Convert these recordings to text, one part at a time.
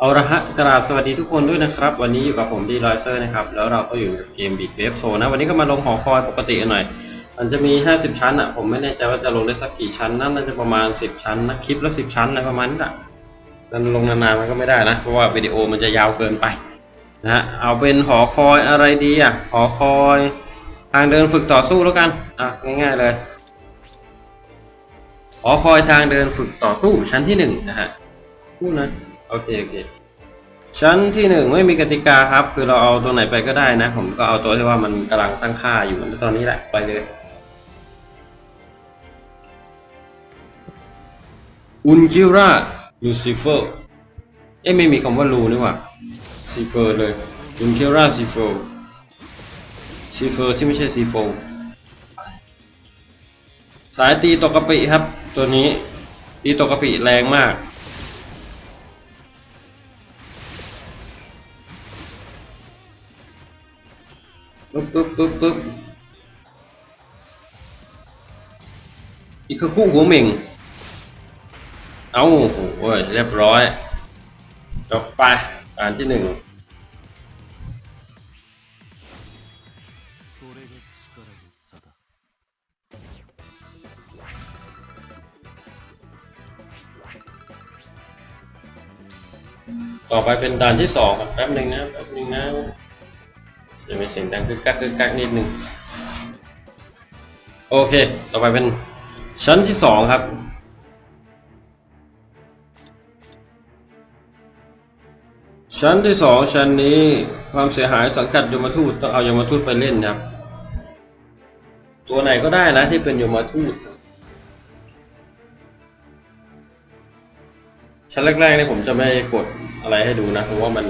เอาละฮะกราบสวัสดีทุกคนด้วยนะครับ วันนี้อยู่กับผมดีลอยเซอร์นะครับ แล้วเราก็อยู่กับเกมบี g เวฟโซนะ วันนี้ก็มาลงหอคอยปกติหน่อย มันจะมี 50 ชั้นอะ ผมไม่แน่ใจว่าจะลงได้สักกี่ชั้นนั่นน่าจะประมาณ 10 ชั้นนะ คลิปละ 10 ชั้นอะไรประมาณนี้แหละนั้นลงนานๆมันก็ไม่ได้นะ เพราะว่าวิดีโอมันจะยาวเกินไปนะฮะ เอาเป็นหอคอยอะไรดีอะ หอคอย ทางเดินฝึกต่อสู้แล้วกัน อะง่ายๆเลย หอคอยทางเดินฝึกต่อสู้ชั้นที่หนึ่งนะฮะพูดนะ โอเคโอเคชั้นที่หนึ่งไม่มีกติกาครับ คือเราเอาตัวไหนไปก็ได้นะ ผมก็เอาตัวที่ว่ามันกำลังตั้งค่าอยู่ตอนนี้แหละไปเลย อุนจิราลูซิเฟอร์เอ้ไม่มีคำว่าลูนี่หว่าซีเฟอร์เลยอุนจิราซีเฟอร์ซีเฟอร์ที่ไม่ใช่ซีโฟสายตีตกกะปิครับ ตัวนี้ตีตกกะปิแรงมาก ปึ๊บปึ๊บปึ๊บปึ๊บอีกคู่หัวเหม่ง เอาโอ้โหเรียบร้อย จบไปอ่านที่หนึ่งต่อไปเป็นด่านที่สองแป๊บหนึ่งนะแป๊บหนึ่งนะ จะมีเสียงดังกึกกักกึกกักนิดนึงโอเค ต่อไปเป็นชั้นที่สองครับ ชั้นที่สองชั้นนี้ความเสียหายสังกัดยมทูตต้องเอายมทูตไปเล่นครับ ตัวไหนก็ได้นะที่เป็นยมทูตชั้นแรกๆนี่ผมจะไม่กดอะไรให้ดูนะเพราะว่ามัน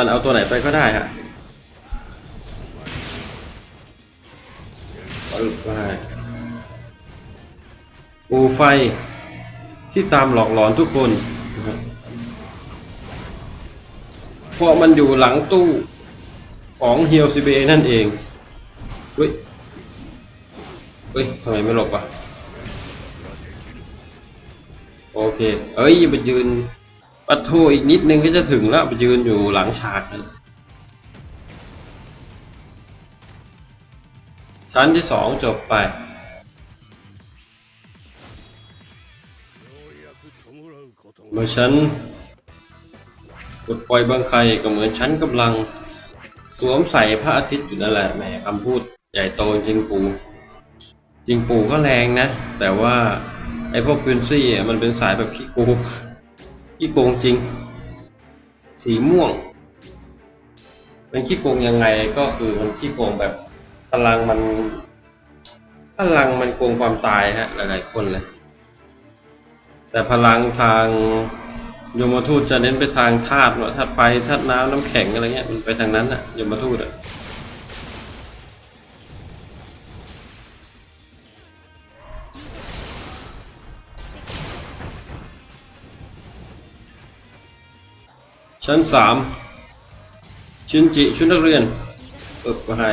มันเอาตัวไหนไปก็ได้ฮะอึบไปปูไฟ ที่ตามหลอกหลอนทุกคนเพราะมันอยู่หลังตู้ของเฮียวซีเบนั่นเองเฮ้ยเฮ้ยทำไมไม่หลบอะ โอเค เอ้ยไปยืน ปัดโทอีกนิดนึงก็จะถึงแล้วไปยืนอยู่หลังฉากนั่นชั้นที่สองจบไป เมื่อฉันปลดปล่อยบางใครก็เหมือนฉันกำลัง สวมใส่พระอาทิตย์อยู่นั่นแหละแหมคำพูดใหญ่โตจริงปูจริงปูก็แรงนะ แต่ว่าไอพวกควินซี่มันเป็นสายแบบขี้โกง ขี้โกงจริง สีม่วงเป็นขี้โกงยังไงก็คือมันขี้โกงแบบพลังมันพลังมันโกงความตายฮะหลายๆคนเลยแต่พลังทางโยมทูตจะเน้นไปทางธาตุเนอะธาตุไฟธาตุน้ำน้ำแข็งอะไรเงี้ยมันไปทางนั้นอะโยมทูตอะ ชั้นสามชินจิชุดนักเรียนอิบก็ให้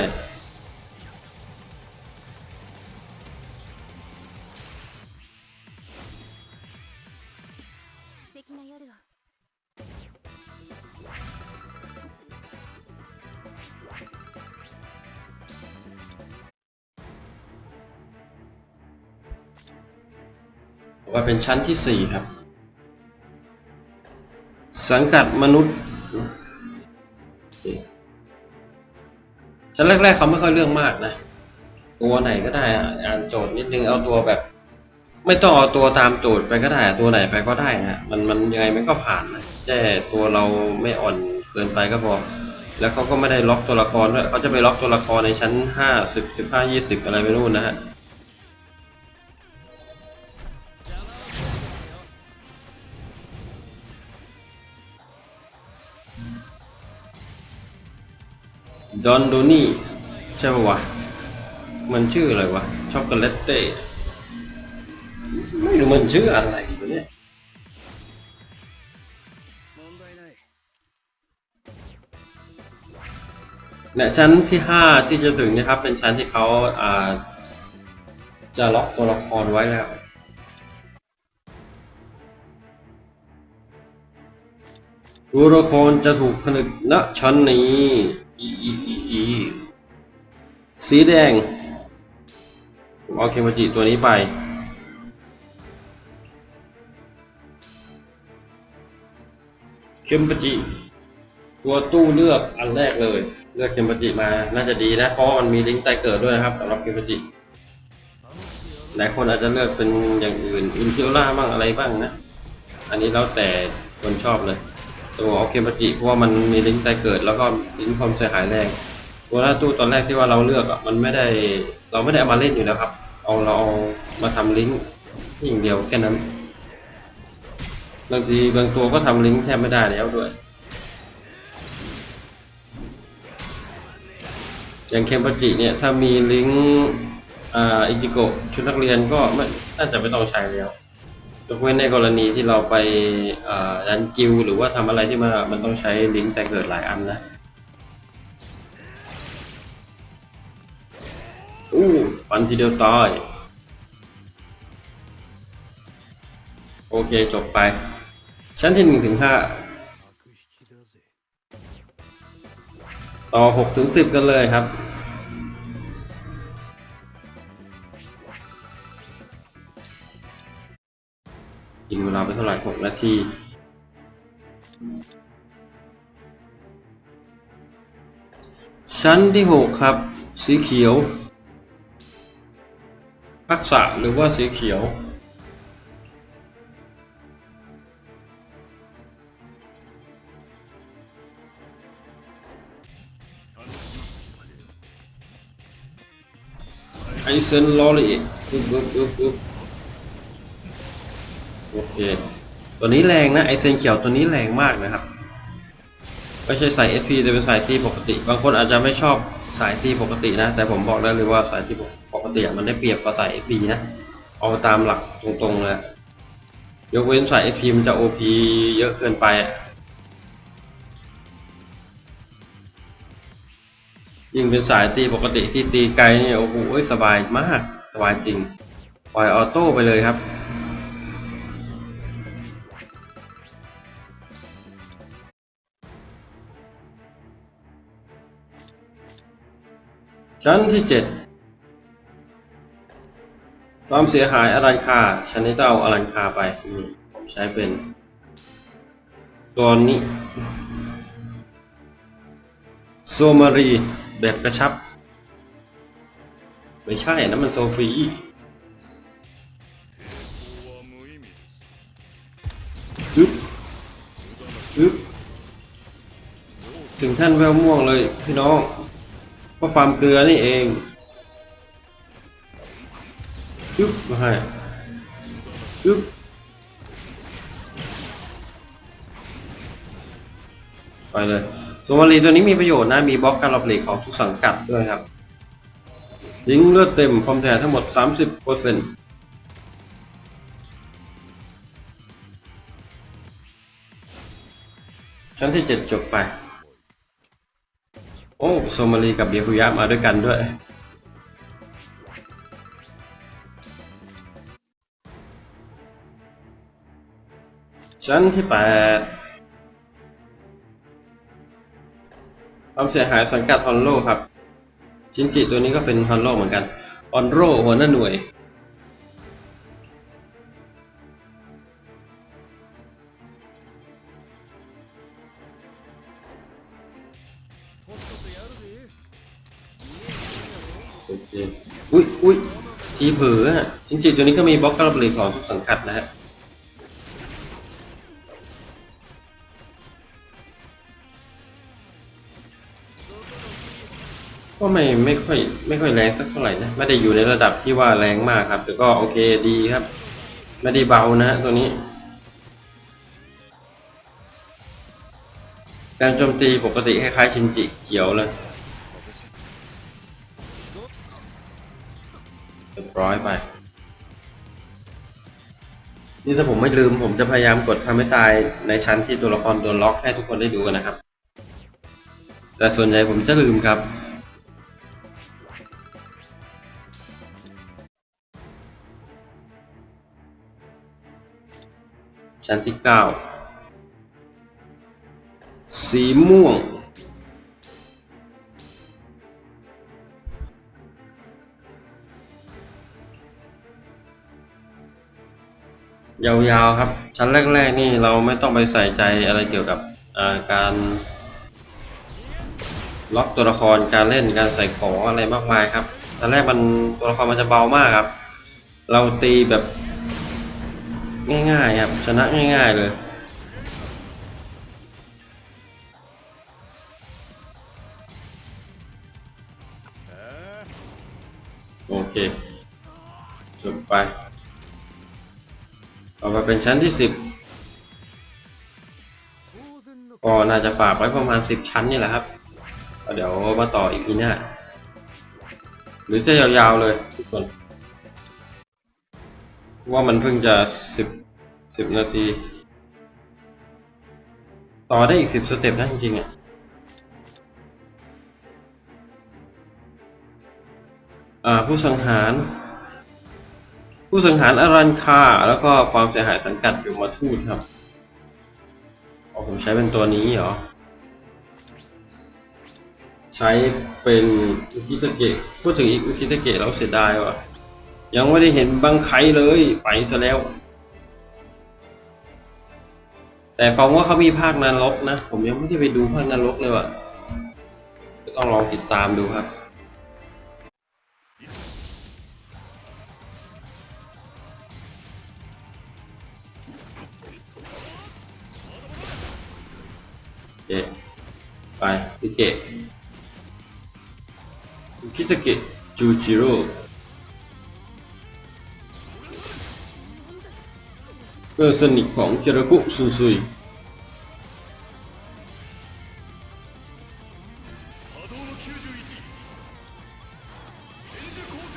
ว่าเป็นชั้นที่ 4 ครับ สังกัดมนุษย์ชั้นแรก ๆเขาไม่ค่อยเรื่องมากนะ ตัวไหนก็ได้อ่านโจทย์นิดนึงเอาตัวแบบ ไม่ต้องเอาตัวตามโจทย์ไปก็ได้ตัวไหนไปก็ได้ฮะมันมันยังไงมันก็ผ่านนะแค่ตัวเราไม่อ่อนเกินไปก็พอแล้วเขาก็ไม่ได้ล็อกตัวละครด้วยเขาจะไปล็อกตัวละครในชั้นห้าสิบสิบห้ายี่สิบอะไรไม่รู้นนะฮะ ดอนโดนี่ ใช่ปะวะ มันชื่ออะไรวะ ช็อกโกแลตเต้ ไม่รู้มันชื่ออะไรอยู่เนี่ยในชั้นที่ 5 ที่จะถึงนะครับ เป็นชั้นที่เขาอ่าจะล็อกตัวละครไว้แล้วตัวละครจะถูกผนึกณชั้นนี้ อีอีอีอีสีแดงผมเอาเคมาจิตัวนี้ไป เคมปจิ ตัวตู้เลือกอันแรกเลย เลือกเคมปจิมาน่าจะดีนะ เพราะมันมีลิงก์ไตเกิดด้วยนะครับสำหรับเคมปจิหลายคนอาจจะเลือกเป็นอย่างอื่นอินเทลล่าบ้างอะไรบ้างนะ อันนี้แล้วแต่คนชอบเลย ตัวเอาเคมปจิเพราะว่ามันมีลิงก์ไตเกิด แล้วก็ลิงก์ความเสียหายแรงตัวหน้าตู้ตอนแรกที่ว่าเราเลือกอะมันไม่ได้เราไม่ได้เอามาเล่นอยู่แล้วครับ เอาเราเอามาทำลิงก์อย่างเดียวแค่นั้นบางทีบางตัวก็ทำลิงก์แทบไม่ได้แล้วด้วย อย่างเคมปจิเนี่ยถ้ามีลิงก์อ่าอิจิโกชุดนักเรียนก็ไม่น่าจะไม่ต้องใช้แล้ว ยกเว้นในกรณีที่เราไปดันจิวหรือว่าทำอะไรที่มันมันต้องใช้ลิงแต่เกิดหลายอันนะอู้ปันทีเดียวตายโอเคจบไป ชั้นที่หนึ่งถึงห้าต่อหกถึงสิบกันเลยครับ กินเวลาไปเท่าไหร่หกนาทีชั้นที่หกครับ สีเขียวทักษะหรือว่าสีเขียว ไอเซนลอรีอึ๊บอึ๊บอึ๊บอึบ โอเค ตัวนี้แรงนะไอเซนเขียวตัวนี้แรงมากนะครับ ไม่ใช่สาย SP แต่เป็นสายตีปกติ บางคนอาจจะไม่ชอบสายตีปกตินะ แต่ผมบอกได้เลยว่าสายตีปกติมันได้เปรียบกว่าสาย SP นะเอาตามหลักตรงๆเลยยกเว้นสาย SP มันจะ OP เยอะเกินไปยิ่งเป็นสายตีปกติที่ตีไกลเนี่ยโอ้โหสบายมากสบายจริงปล่อยออโต้ไปเลยครับ ชั้นที่ 7 ความเสียหายอลันคาชั้นนี้จะเอาอลันคาไปผมใช้เป็นตัวนี้โซมารีแบบกระชับ ไม่ใช่นะมันโซฟีอึ๊บอึ๊บถึงท่านแววม่วงเลยพี่น้อง เพราะฟาร์มเกลือนี่เองอึ๊บมาให้อึ๊บไปเลยโซมารีตัวนี้มีประโยชน์นะ มีบล็อกการหลบหลีกของทุกสังกัดด้วยครับ ยิงเลือดเต็มฟอร์มแทนทั้งหมด 30%ชั้นที่เจ็ดจบไป โอ้โซมาลีกับเบียคุยะมาด้วยกันด้วย ชั้นที่แปดความเสียหายสังกัดฮอนโลครับ ชินจิตัวนี้ก็เป็นฮอนโลเหมือนกันฮอนโรหัวหน้าหน่วย ทีเผลอฮะจริงๆตัวนี้ก็มีบล็อกการบริของทุกสังกัดนะฮะก็ไม่ไม่ค่อยไม่ค่อยแรงสักเท่าไหร่นะไม่ได้อยู่ในระดับที่ว่าแรงมากครับ แต่ก็โอเคดีครับ ไม่ได้เบานะฮะตัวนี้ การโจมตีปกติคล้ายๆชินจิเขียวเลย เรียบร้อยไป นี่ถ้าผมไม่ลืมผมจะพยายามกดทำให้ตายในชั้นที่ตัวละครโดนล็อกให้ทุกคนได้ดูกันนะครับ แต่ส่วนใหญ่ผมจะลืมครับ ชั้นที่เก้าสีม่วง ยาวๆครับ ชั้นแรก ๆ นี่เราไม่ต้องไปใส่ใจอะไรเกี่ยวกับการล็อกตัวละครการเล่นการใส่ของอะไรมากมายครับตอนแรกมันตัวละครมันจะเบามากครับ เราตีแบบง่ายๆครับ ชนะง่ายๆเลยโอเคจบไป ต่อมาเป็นชั้นที่สิบก็น่าจะฝากไว้ประมาณสิบชั้นนี่แหละครับ เดี๋ยวมาต่ออีกทีหน้าหรือจะยาวๆเลยทุกคนว่ามันเพิ่งจะสิบสิบนาที ต่อได้อีกสิบสเต็ปนะจริงๆอะผู้สังหาร ผู้สังหารอารันคา แล้วก็ความเสียหายสังกัดอยู่มาทูตครับอ๋อผมใช้เป็นตัวนี้เหรอ ใช้เป็นอุคิตะเกะพูดถึงอีกอุคิตะเกะแล้วเสียดายว่ะ ยังไม่ได้เห็นบังไคเลยไปซะแล้ว แต่ฟังว่าเขามีภาคนรกนะ ผมยังไม่ได้ไปดูภาคนรกเลยว่ะ ก็ต้องลองติดตามดูครับ 拜，再见。你记得给九级喽。这是你狂家的故事所以。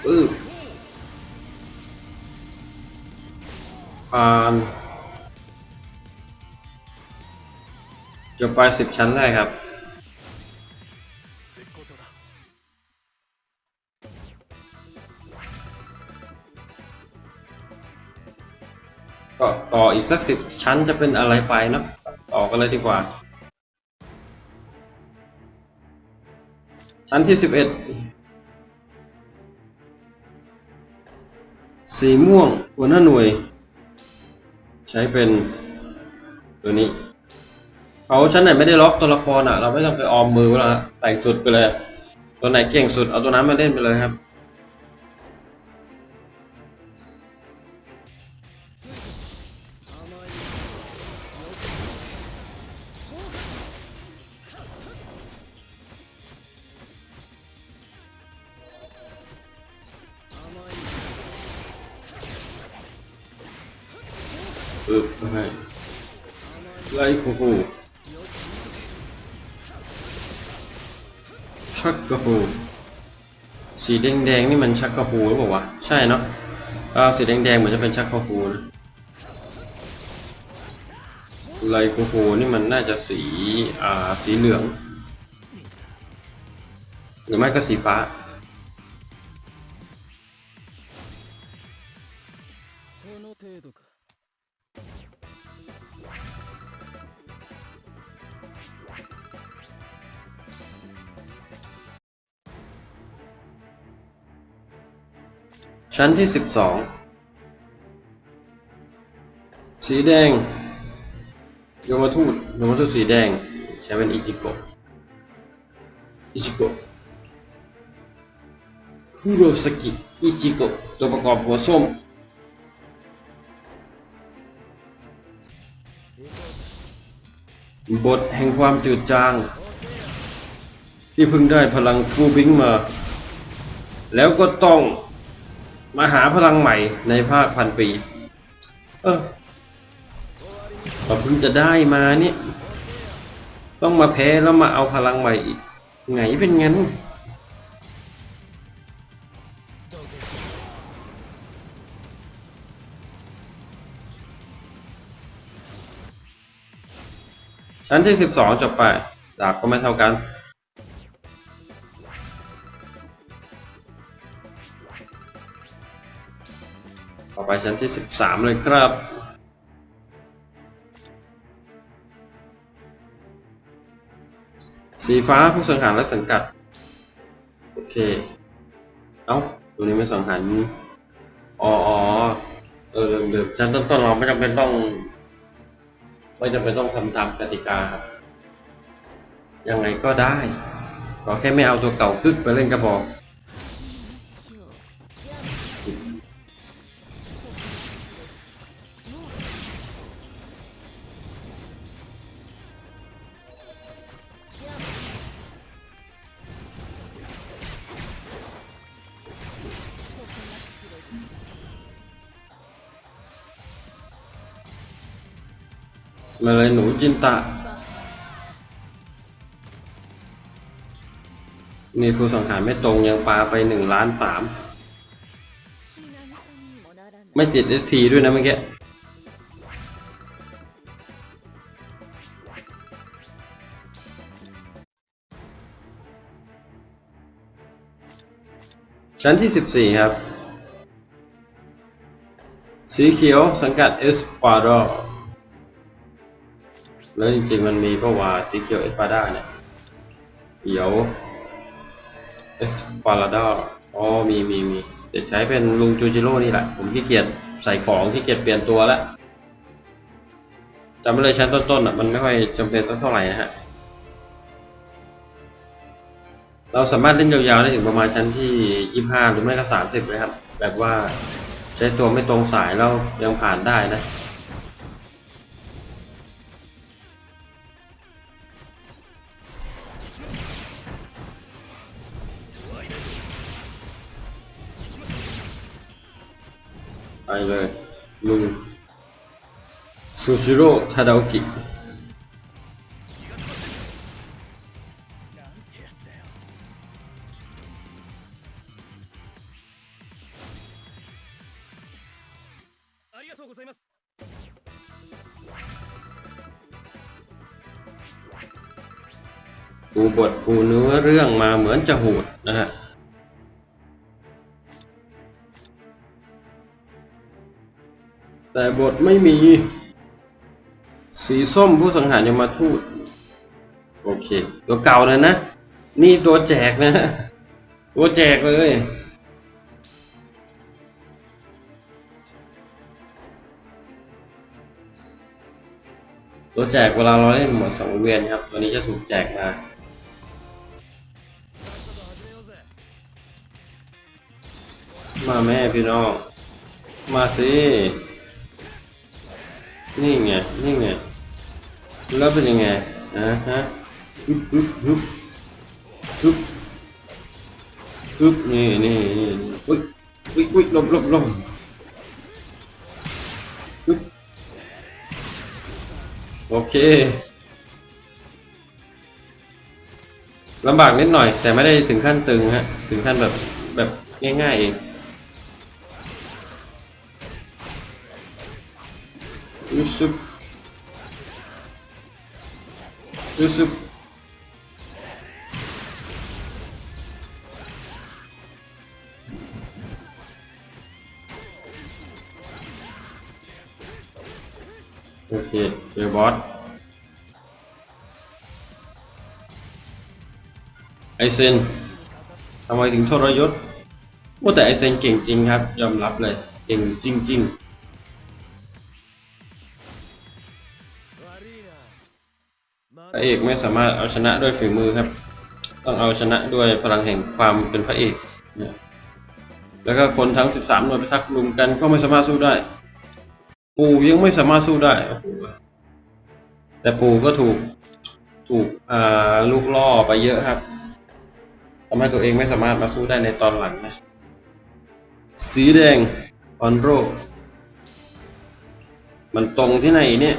嗯。安、嗯。 จบไปสิบชั้นได้ครับ ก็ต่ออีกสักสิบชั้นจะเป็นอะไรไปนะต่อกันเลยดีกว่า ชั้นที่สิบเอ็ดสีม่วงหัวหน้าหน่วย ใช้เป็นตัวนี้ เขาชั้นไหนไม่ได้ล็อกตัวละครอะ เราไม่ต้องไปออมมือแล้วฮะใส่สุดไปเลย ตัวไหนเก่งสุดเอาตัวนั้นมาเล่นไปเลยครับปึ๊บให้ไล่คู่ ชักกระปูสีแดงแดงๆนี่มันชักกระปูหรือเปล่าวะใช่เนาะสีแดงแดงๆเหมือนจะเป็นชักกระปูนะไลคูคูนี่มันน่าจะสีอ่าสีเหลือง หรือไม่ก็สีฟ้า ชั้นที่สิบสองสีแดง โยมทูตโยมทูตสีแดง ใช้เป็นอิจิโกะอิจิโกะคุโรสกิอิจิโกะตัวประกอบหัวส้มบทแห่งความจืดจาง ที่เพิ่งได้พลังฟูบิงมา แล้วก็ต้อง มาหาพลังใหม่ในภาคพันปี เออเราเพิ่งจะได้มาเนี่ย ต้องมาแพ้แล้วมาเอาพลังใหม่อีก ไงเป็นงั้น ชั้นที่สิบสองจบไป ดาบก็ไม่เท่ากัน ไปชั้นที่สิบสามเลยครับ สีฟ้าผู้สังหารและสังกัด โอเค เอ้าตัวนี้ไม่สังหารอ๋ออ๋อเออลืมลืมชั้นต้นๆเราไม่จำเป็นต้อง ไม่จำเป็นต้องทำตามกติกาครับ ยังไงก็ได้ ขอแค่ไม่เอาตัวเก่ากึกไปเล่นกระบอก มาเลยหนูจินตะมีครูสังหารไม่ตรงยังปาไปหนึ่งล้านสามไม่ติดเอทีด้วยนะเมื่อกี้ชั้นที่สิบสี่ครับ สีเขียวสังกัดเอสปาดอ แล้วจริงๆมันมีเพราะว่าสีเขียวเอสปาดาเนี่ยเดี๋ยวเอสปาราดาอ๋อมีมีมีเดี๋ยวใช้เป็นลุงจูจิโร่นี่แหละ ผมขี้เกียจใส่ของขี้เกียจเปลี่ยนตัวแล้วจำไม่เลยชั้นต้นๆอะมันไม่ค่อยจำเป็นเท่าไหร่นะฮะเราสามารถเล่นยาวๆได้ถึงประมาณชั้นที่ยี่ห้าหรือไม่ก็สามสิบเลยครับ แบบว่าใช้ตัวไม่ตรงสายแล้วยังผ่านได้นะ ไปเลยมึงซูชิโร่ทาดาโอกิปูบทปูเนื้อเรื่องมาเหมือนจะโหดนะฮะ แต่บทไม่มี สีส้มผู้สังหารยมทูต โอเค ตัวเก่าเลยนะ นี่ตัวแจกนะ ตัวแจกเลยตัวแจกเวลาเราเล่นหมดสองเวียนครับ ตัวนี้จะถูกแจกมา มาแม่พี่น้อง มาสิ นี่ไง นี่ไง แล้วเป็นยังไงอะฮะฮึบฮึบฮึบฮึบฮึบนี่นี่นี่อุ้ยอุ้ยอุ้ยลบลบลบฮึบโอเคลำบากนิดหน่อย แต่ไม่ได้ถึงขั้นตึงฮะ ถึงขั้นแบบแบบง่ายๆเอง รู้สึกรู้สึกโอเคเจอบอสไอเซนทำไมถึงทรยศว่าแต่ไอเซนเก่งจริงครับ ยอมรับเลย เก่งจริง ๆ ระเอกไม่สามารถเอาชนะด้วยฝีมือครับ ต้องเอาชนะด้วยพลังแห่งความเป็นพระเอกเนี่ยแล้วก็คนทั้ง 13 หน่วยพิทักษ์รุมกันก็ไม่สามารถสู้ได้ ปู่ยังไม่สามารถสู้ได้ แต่ปู่ก็ถูกถูกลูกล่อไปเยอะครับทำให้ตัวเองไม่สามารถมาสู้ได้ในตอนหลังนะ สีแดงออนโร มันตรงที่ไหนเนี่ย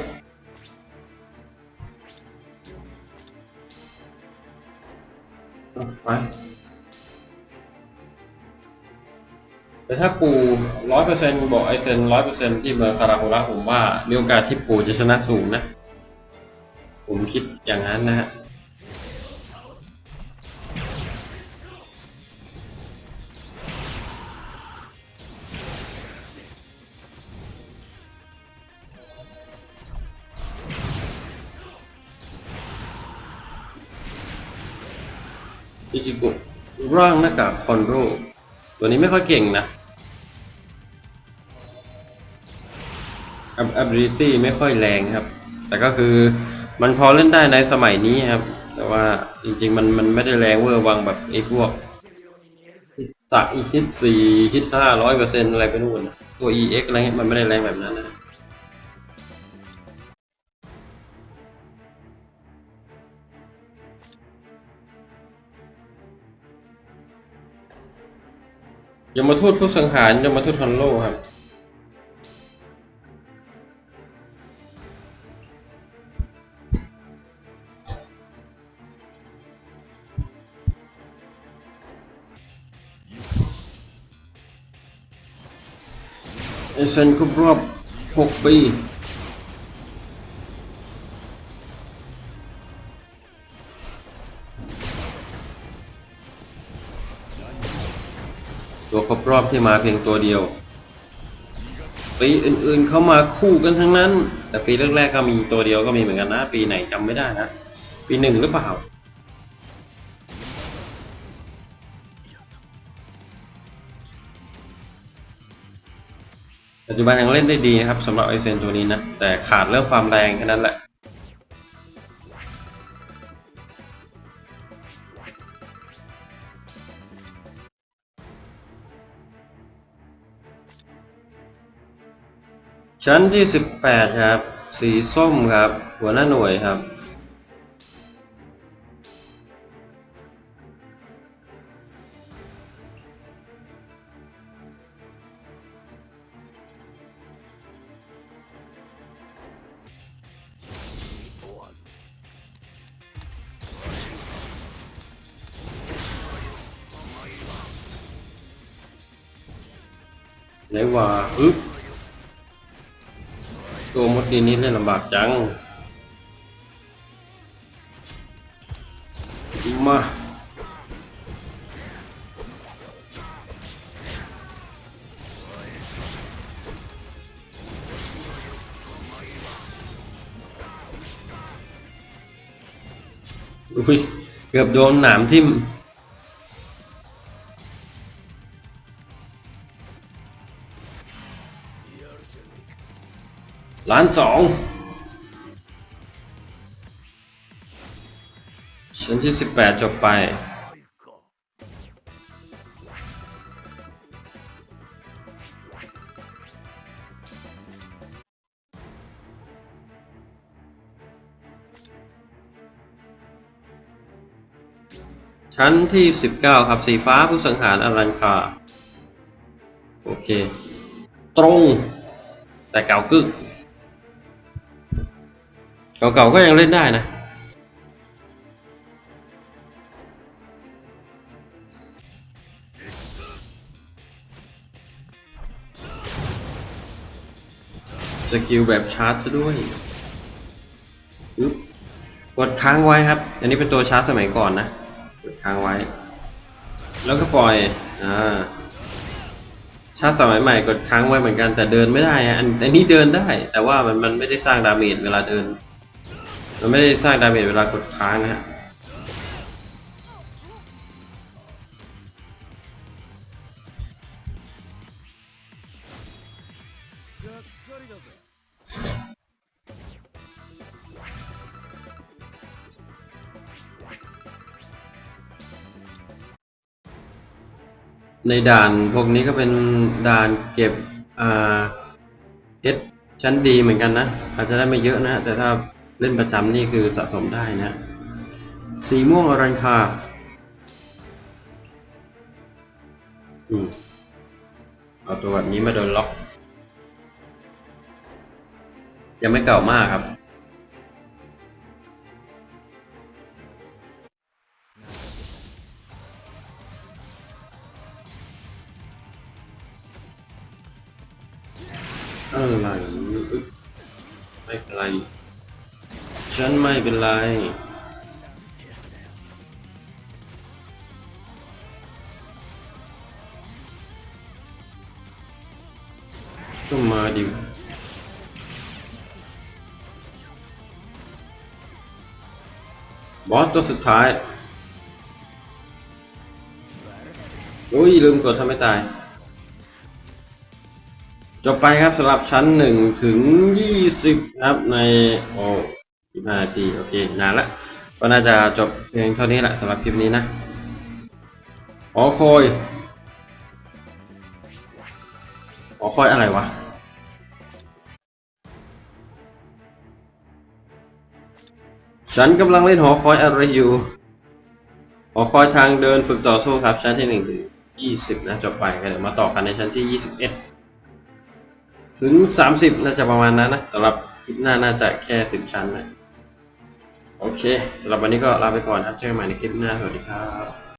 ไปแต่ถ้าปูร้อยเปอร์เซ็นต์บอกไอเซนร้อยเปอร์เซ็นต์ที่เบอร์คาราโฮระผมว่ามีโอกาสที่ปูจะชนะสูงนะ ผมคิดอย่างนั้นนะฮะ ร่างหน้ากากคอนโรตัวนี้ไม่ค่อยเก่งนะ Ab- ability ไม่ค่อยแรงครับ แต่ก็คือมันพอเล่นได้ในสมัยนี้ครับ แต่ว่าจริงๆมันมันไม่ได้แรงเวอร์วังแบบไอ้พวกจากอีคิดสี่คิดห้าร้อยเปอร์เซ็นต์อะไรไปนู่นตัว EX อะไรเงี้ยมันไม่ได้แรงแบบนั้นนะ ยมทูตผู้สังหารยมทูตฮันโลครับ เอเซนครบรอบ 6 ปี ตัวครบรอบที่มาเพียงตัวเดียวปีอื่นๆเข้ามาคู่กันทั้งนั้น แต่ปีแรกๆก็มีตัวเดียวก็มีเหมือนกันนะ ปีไหนจำไม่ได้นะ ปีหนึ่งหรือเปล่าปัจจุบันยังเล่นได้ดีนะครับสำหรับไอเซนตัวนี้นะ แต่ขาดเรื่องความแรงแค่นั้นแหละ ชั้นที่ 18 ครับ สีส้มครับ หัวหน้าหน่วยครับ ไหนว่าอึ๊บ ตัวมดดีนี้เล่นลำบากจัง มาอุ้ยเกือบโดนหนามทิ่ม ล้านสองชั้นที่สิบแปดจบไป ชั้นที่สิบเก้าครับสีฟ้าผู้สังหารอลันคา โอเค ตรง แต่เก่ากึก เก่าๆก็ยังเล่นได้นะสกิลแบบชาร์จซะด้วยปึ๊บกดค้างไว้ครับ อันนี้เป็นตัวชาร์จสมัยก่อนนะ กดค้างไว้ แล้วก็ปล่อย อ่า ชาร์จสมัยใหม่กดค้างไว้เหมือนกันแต่เดินไม่ได้อะอันอันนี้เดินได้ แต่ว่ามันมันไม่ได้สร้างดาเมจเวลาเดิน มันไม่ได้สร้างดาเมจเวลากดค้างนะฮะในด่านพวกนี้ก็เป็นด่านเก็บเอชชั้นดีเหมือนกันนะ อาจจะได้ไม่เยอะนะ แต่ถ้า เล่นประจำนี่คือสะสมได้นะ สีม่วงอรัญคาอืมเอาตัวแบบนี้มาโดนล็อก ยังไม่เก่ามากครับ อะไรไม่เป็นไร ฉันไม่เป็นไร ก็มาดิบอสตัวสุดท้ายอุ้ย ลืมกดทำไม่ตาย จบไปครับสำหรับชั้นหนึ่งถึงยี่สิบครับใน โอ้ ยี่ห้านาทีโอเคนานละก็น่าจะจบเพียงเท่านี้แหละสำหรับคลิปนี้นะหอคอยหอคอยอะไรวะฉันกำลังเล่นหอคอยอะไรอยู่ หอคอยทางเดินฝึกต่อสู้ครับ ชั้นที่หนึ่งถึงยี่สิบนะจบไปกันเดี๋ยวมาต่อกันในชั้นที่ยี่สิบเอ็ดถึงสามสิบน่าจะประมาณนั้นนะสำหรับคลิปหน้าน่าจะแค่สิบชั้นนะ โอเคสำหรับวันนี้ก็ลาไปก่อนครับเจอกันใหม่ในคลิปหน้าสวัสดีครับ